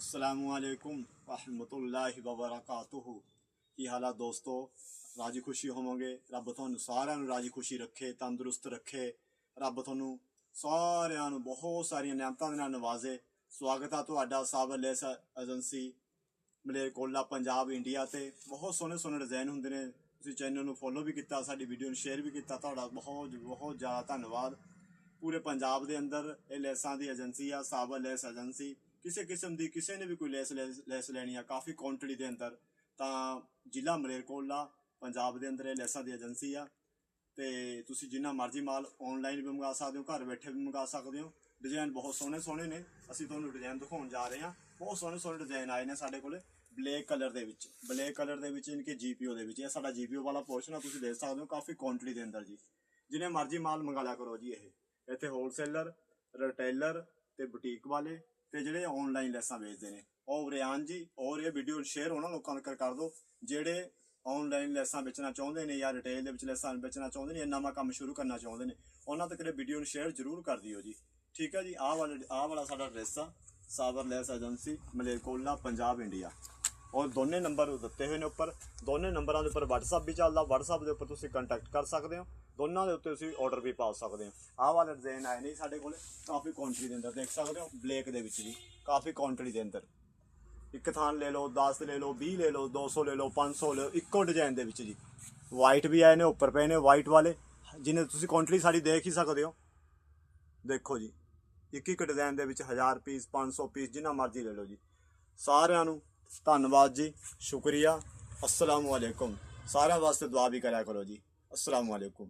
ਅਸਲਾਮੁ ਅਲੈਕੁਮ ਰਹਿਮਤੁਲਾਹਿ ਵ ਬਰਕਾਤੁਹੂ ਕੀ ਹਾਲਾਤ ਦੋਸਤੋ? ਰਾਜੀ ਖੁਸ਼ੀ ਹੋਵੋਗੇ? ਰੱਬ ਤੁਹਾਨੂੰ ਸਾਰਿਆਂ ਨੂੰ ਰਾਜੀ ਖੁਸ਼ੀ ਰੱਖੇ, ਤੰਦਰੁਸਤ ਰੱਖੇ। ਰੱਬ ਤੁਹਾਨੂੰ ਸਾਰਿਆਂ ਨੂੰ ਬਹੁਤ ਸਾਰੀਆਂ ਨਿਆਮਤਾਂ ਦੇ ਨਾਲ ਨਵਾਜ਼ੇ। ਸਵਾਗਤ ਆ ਤੁਹਾਡਾ Sabar lace agency Malerkotla Punjab, India ਤੇ। ਬਹੁਤ ਸੋਹਣੇ ਸੋਹਣੇ ਡਿਜ਼ਾਈਨ ਹੁੰਦੇ ਨੇ। ਤੁਸੀਂ ਚੈਨਲ ਨੂੰ ਫੋਲੋ ਵੀ ਕੀਤਾ, ਸਾਡੀ ਵੀਡੀਓ ਨੂੰ ਸ਼ੇਅਰ ਵੀ ਕੀਤਾ, ਤੁਹਾਡਾ ਬਹੁਤ ਬਹੁਤ ਜ਼ਿਆਦਾ ਧੰਨਵਾਦ। ਪੂਰੇ ਪੰਜਾਬ ਦੇ ਅੰਦਰ ਇਹ ਲੈਸਾਂ ਦੀ ਏਜੰਸੀ ਆ ਸਾਬਰ ਲੈਸ ਏਜੰਸੀ। ਕਿਸੇ ਕਿਸਮ ਦੀ ਕਿਸੇ ਨੇ ਵੀ ਕੋਈ ਲੈਸ ਲੈਸ ਲੈਸ ਲੈਣੀ ਆ ਕਾਫੀ ਕੁਆਂਟੀਟੀ ਦੇ ਅੰਦਰ, ਤਾਂ ਜ਼ਿਲ੍ਹਾ ਮਲੇਰਕੋਟਲਾ ਪੰਜਾਬ ਦੇ ਅੰਦਰ ਇਹ ਲੈਸਾਂ ਦੀ ਏਜੰਸੀ ਆ, ਤੇ ਤੁਸੀਂ ਜਿੰਨਾ ਮਰਜ਼ੀ ਮਾਲ ਆਨਲਾਈਨ ਵੀ ਮੰਗਾ ਸਕਦੇ ਹੋ, ਘਰ ਬੈਠੇ ਵੀ ਮੰਗਾ ਸਕਦੇ ਹੋ ਡਿਜ਼ਾਈਨ ਬਹੁਤ ਸੋਹਣੇ ਸੋਹਣੇ ਨੇ, ਅਸੀਂ ਤੁਹਾਨੂੰ ਡਿਜ਼ਾਈਨ ਦਿਖਾਉਣ ਜਾ ਰਹੇ ਹਾਂ, ਬਹੁਤ ਸੋਹਣੇ ਸੋਹਣੇ ਡਿਜ਼ਾਈਨ ਆਏ ਨੇ ਸਾਡੇ ਕੋਲੇ ਬਲੈਕ ਕਲਰ ਦੇ ਵਿੱਚ ਬਲੈਕ ਕਲਰ ਦੇ ਵਿੱਚ ਇਨਕੇ ਜੀਪੀਓ ਦੇ ਵਿੱਚ, ਇਹ ਸਾਡਾ ਜੀਪੀਓ ਵਾਲਾ ਪੋਰਸ਼ਨ ਆ, ਤੁਸੀਂ ਦੇਖ ਸਕਦੇ ਹੋ ਕਾਫੀ ਕੁਆਂਟੀਟੀ ਦੇ ਅੰਦਰ ਜੀ ਜਿਹਨੇ ਮਰਜ਼ੀ ਮਾਲ ਮੰਗਾ ਲਿਆ ਕਰੋ ਜੀ ਇਹ, ਇੱਥੇ ਹੋਲਸੇਲਰ ਰਿਟੇਲਰ ਤੇ ਬੁਟੀਕ ਵਾਲੇ ਤੇ ਜਿਹੜੇ ਆਨਲਾਈਨ ਲੈਸਾਂ ਵੇਚਦੇ ਨੇ। ਉਹ ਰਿਆਨ ਜੀ ਔਰ ਇਹ ਵੀਡੀਓ ਸ਼ੇਅਰ ਉਹਨਾਂ ਲੋਕਾਂ ਨੂੰ ਕਰ ਕਰ ਦਿਓ। ਜਿਹੜੇ ਆਨਲਾਈਨ ਲੈਸਾਂ ਵੇਚਣਾ ਚਾਹੁੰਦੇ ਨੇ ਜਾਂ ਰਿਟੇਲ ਦੇ ਵਿੱਚ ਲੈਸਾਂ ਵੇਚਣਾ ਚਾਹੁੰਦੇ ਨੇ ਜਾਂ ਨਵਾਂ ਕੰਮ ਸ਼ੁਰੂ ਕਰਨਾ ਚਾਹੁੰਦੇ ਨੇ, ਉਹਨਾਂ ਤੱਕ ਇਹ ਵੀਡੀਓ ਨੂੰ ਸ਼ੇਅਰ ਜ਼ਰੂਰ ਕਰ ਦਿਓ ਜੀ। ਠੀਕ ਹੈ ਜੀ, ਆਹ ਵਾਲਾ ਆਹ ਵਾਲਾ ਸਾਡਾ ਐਡਰੈਸ ਆ, Sabar lace agency Malerkotla Punjab India ਔਰ ਦੋਨੇ ਨੰਬਰ ਦਿੱਤੇ ਹੋਏ ਨੇ ਉੱਪਰ। ਦੋਨੇ ਨੰਬਰਾਂ ਦੇ ਉੱਪਰ WhatsApp ਵੀ ਚੱਲਦਾ, WhatsApp ਦੇ ਉੱਪਰ ਤੁਸੀਂ ਕੰਟੈਕਟ ਕਰ ਸਕਦੇ ਹੋ। ਦੋਨਾਂ ਦੇ ਉੱਤੇ ਤੁਸੀਂ ਆਰਡਰ ਵੀ ਪਾ ਸਕਦੇ ਹੋ। ਆਹ ਵਾਲੇ ਡਿਜ਼ਾਈਨ ਆਏ ਨੇ ਸਾਡੇ ਕੋਲ, ਕਾਫੀ ਕੁਆਂਟੀਟੀ ਦੇ ਅੰਦਰ ਦੇਖ ਸਕਦੇ ਹੋ ਬਲੈਕ ਦੇ ਵਿੱਚ ਜੀ, ਕਾਫੀ ਕੁਆਂਟੀਟੀ ਦੇ ਅੰਦਰ। ਇੱਕ ਥਾਨ ਲੈ ਲਓ 10 ਲੈ ਲਓ 20 ਲੈ ਲਓ 200 ਲੈ ਲਓ 500 ਲੈ ਲਓ, ਇੱਕੋ ਡਿਜ਼ਾਈਨ ਦੇ ਵਿੱਚ ਜੀ। ਵਾਈਟ ਵੀ ਆਏ ਨੇ, ਉੱਪਰ ਪਏ ਨੇ ਵਾਈਟ ਵਾਲੇ। ਜਿਹਨੇ ਤੁਸੀਂ ਕੁਆਂਟੀਟੀ ਸਾਡੀ ਦੇਖ ਹੀ ਸਕਦੇ ਹੋ। ਦੇਖੋ ਜੀ, ਇੱਕ ਇੱਕ ਡਿਜ਼ਾਈਨ ਦੇ ਵਿੱਚ 1000 ਪੀਸ 500 ਪੀਸ ਜਿੰਨਾ ਮਰਜ਼ੀ ਲੈ ਲਓ ਜੀ। ਸਾਰਿਆਂ ਨੂੰ ਧੰਨਵਾਦ ਜੀ, ਸ਼ੁਕਰੀਆ। ਅਸਲਾਮੁ ਅਲੈਕੁਮ ਸਾਰਿਆਂ ਵਾਸਤੇ ਦੁਆ ਵੀ ਕਰਿਆ ਕਰੋ ਜੀ। ਅਸਲਾਮੁ ਅਲੈਕੁਮ